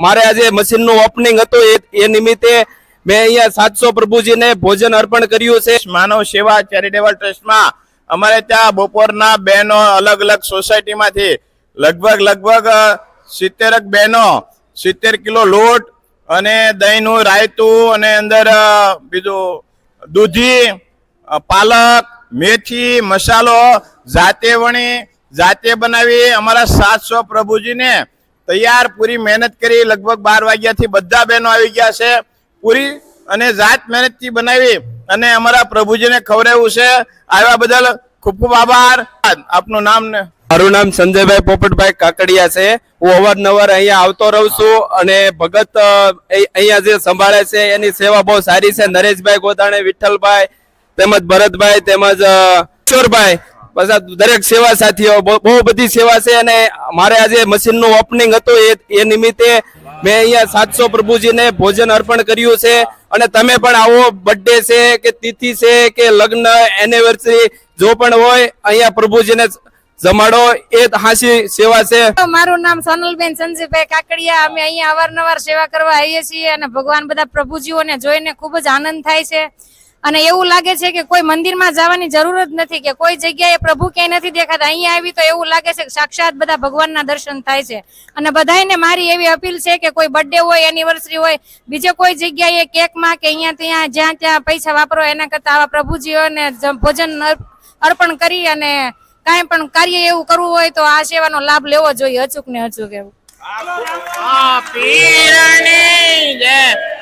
મારે આજે મશીનનું ઓપનિંગ હતું. એ નિમિત્તે મેં અહીંયા સાતસો પ્રભુજીને ભોજન અર્પણ કર્યું છે. માનવ સેવા ચેરિટેબલ ટ્રસ્ટમાં અમારે ત્યાં બપોરના બહેનો અલગ અલગ સોસાયટીમાંથી લગભગ લગભગ સિત્તેરક બહેનો, સિત્તેર કિલો લોટ અને દહીંનું રાયતું અને અંદર બીજું દૂધી પાલક, મેથી, મસાલો, જાતે વણી, જાતે બનાવી અમારા સાતસો પ્રભુજીને તૈયાર, પૂરી મહેનત કરી, લગભગ બાર વાગ્યાથી બધા બહેનો આવી ગયા છે. પૂરી અને જાત મહેનતથી બનાવી અને અમારા પ્રભુજીને ખવડાવ્યું છે. આવ્યા બદલ ખૂબ ખૂબ આભાર. આપનું નામ ને? મારું નામ સંજયભાઈ પોપટભાઈ કાકડિયા છે. હું અવારનવાર અહીંયા આવતો રહું છું અને ભગત અહીંયા જે સંભાળે છે, એની સેવા બહુ સારી છે. નરેશભાઈ ગોદાણે, વિઠ્ઠલભાઈ, તેમજ ભરતભાઈ, તેમજ કિશોરભાઈ બસ દરેક સેવા સાથીઓ, બહુ બધી સેવા છે અને મારે આજે મશીનનું ઓપનિંગ હતું. એ એ નિમિત્તે મેં અહીંયા સાતસો પ્રભુજીને ભોજન અર્પણ કર્યું છે. અને તમે પણ આવો બર્થડે છે કે તિથિ છે કે લગ્ન એનિવર્સરી જો પણ હોય, અહીંયા પ્રભુજીને જમાડો. એ હાસી સેવા છે. મારું નામ સોનલબેન સંજીભાઈ કાકડિયા. અમે અહીંયા અવારનવાર સેવા કરવા આવીએ છીએ અને ભગવાન બધા પ્રભુજીઓને જોઈને ખૂબ જ આનંદ થાય છે. અને એવું લાગે છે કે કોઈ મંદિરમાં જવાની જરૂર જ નથી કે કોઈ જગ્યાએ પ્રભુ ક્યાંય નથી દેખાતા. અહીંયા આવી તો એવું લાગે છે કે સાક્ષાત બધા ભગવાનના દર્શન થાય છે. અને બધાયને મારી એવી અપીલ છે કે કોઈ બર્થડે હોય એનિવર્સરી હોય, બીજે કોઈ જગ્યાએ કેકમાં કે અહીંયા ત્યાં જ્યાં ત્યાં પૈસા વાપરો, એના કરતા આવા પ્રભુજીઓને ભોજન અર્પણ કરી અને કાંઈ પણ કાર્ય એવું કરવું હોય તો આ સેવાનો લાભ લેવો જોઈએ અચૂક ને અચૂક એવું